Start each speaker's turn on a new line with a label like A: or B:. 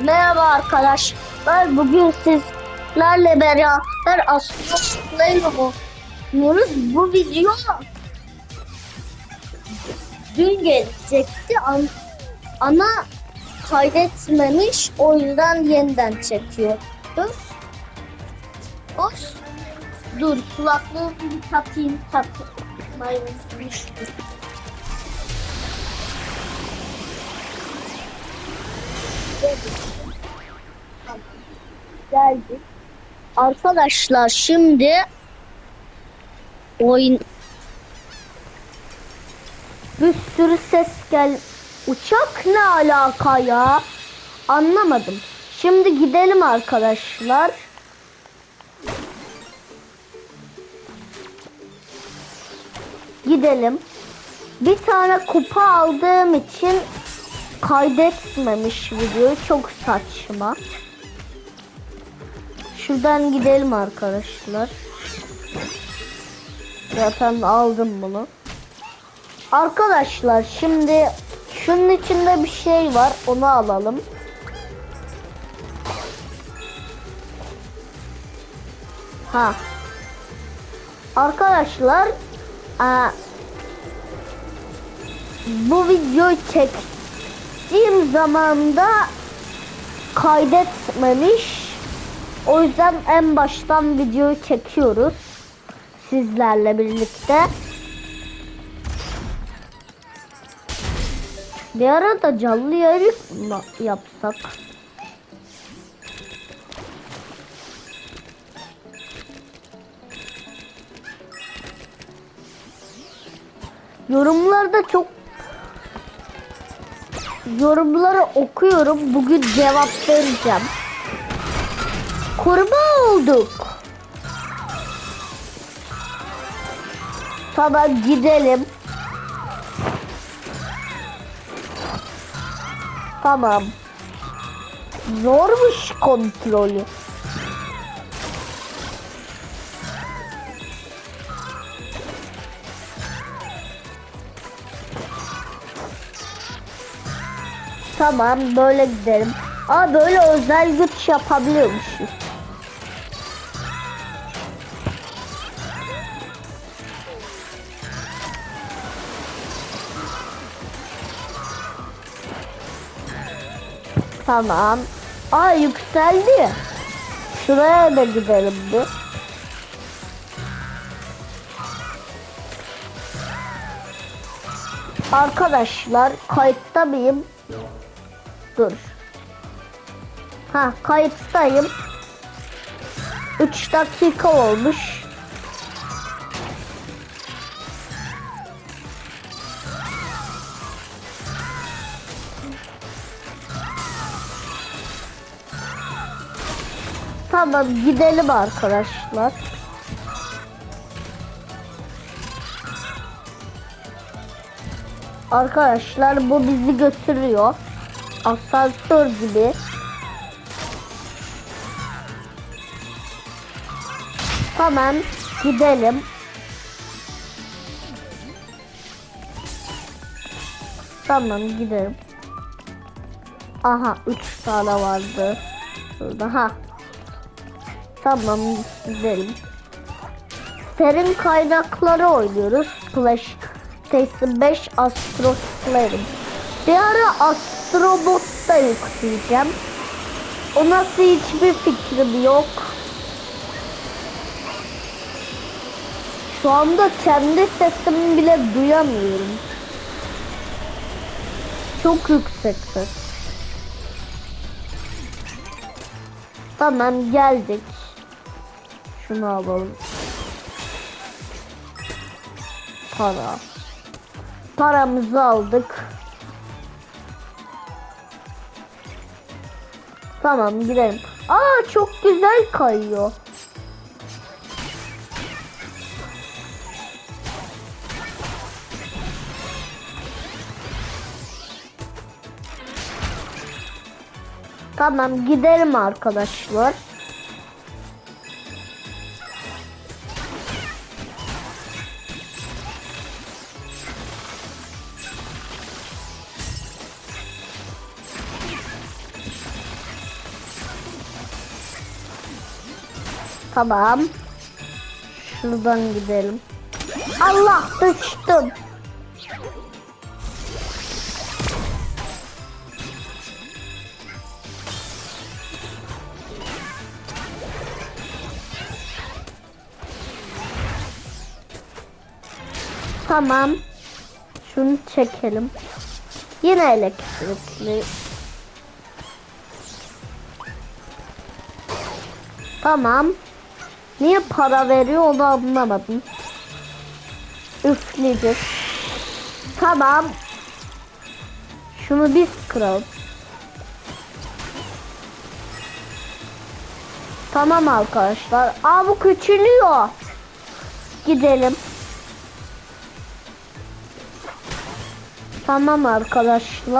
A: Merhaba arkadaşlar. Bugün sizlerle beraber Astro'yla oynuyoruz. Bu video dün gelecekti ama kaydetmemiş. O yüzden yeniden çekiyoruz. Hoş. Dur kulaklığımı takayım. Takmayı unutmuştum. Geldik. Arkadaşlar şimdi oyun bir sürü ses gel. Uçak ne alaka ya? Anlamadım. Şimdi gidelim arkadaşlar. Gidelim. Bir tane kupa aldığım için kaydetmemiş video. Çok saçma. Şuradan gidelim arkadaşlar. Zaten aldım bunu. Arkadaşlar şimdi şunun içinde bir şey var. Onu alalım. Ha. Arkadaşlar aa, bu videoyu çektiğim zamanda kaydetmemiş. O yüzden en baştan videoyu çekiyoruz. Sizlerle birlikte. Bir ara da canlı yayın yapsak? Yorumlarda çok yorumları okuyorum. Bugün cevap vereceğim. Kurban olduk. Tamam gidelim. Tamam. Zormuş kontrolü. Tamam böyle gidelim. Aa böyle özel güç yapabiliyormuşuz. Tamam. Aa yükseldi. Şuraya da gidelim bir. Arkadaşlar kayıtta mıyım? Dur. Ha kayıttayım. 3 dakika olmuş. Tamam gidelim arkadaşlar. Arkadaşlar bu bizi götürüyor. Asansör gibi. Tamam gidelim. Tamam gidelim. Aha 3 tane vardı. Şurada ha. Tamam gidelim. Serin kaynakları oynuyoruz. Flash PlayStation 5 Astro Playroom. Bir ara Astrobot da yükleyeceğim. O nasıl hiçbir fikrim yok. Şu anda kendi sesimi bile duyamıyorum. Çok yüksek ses. Tamam geldik. Şunu alalım. Para. Paramızı aldık. Tamam gidelim. Aa çok güzel kayıyor. Tamam gidelim arkadaşlar. Tamam. Şuradan gidelim. Allah düştüm. Tamam. Şunu çekelim. Yine elektrikli. Tamam. Niye para veriyor onu anlamadım. Üfleyecek. Tamam. Şunu biz kıralım. Tamam arkadaşlar. Aa bu küçülüyor. Gidelim. Tamam arkadaşlar.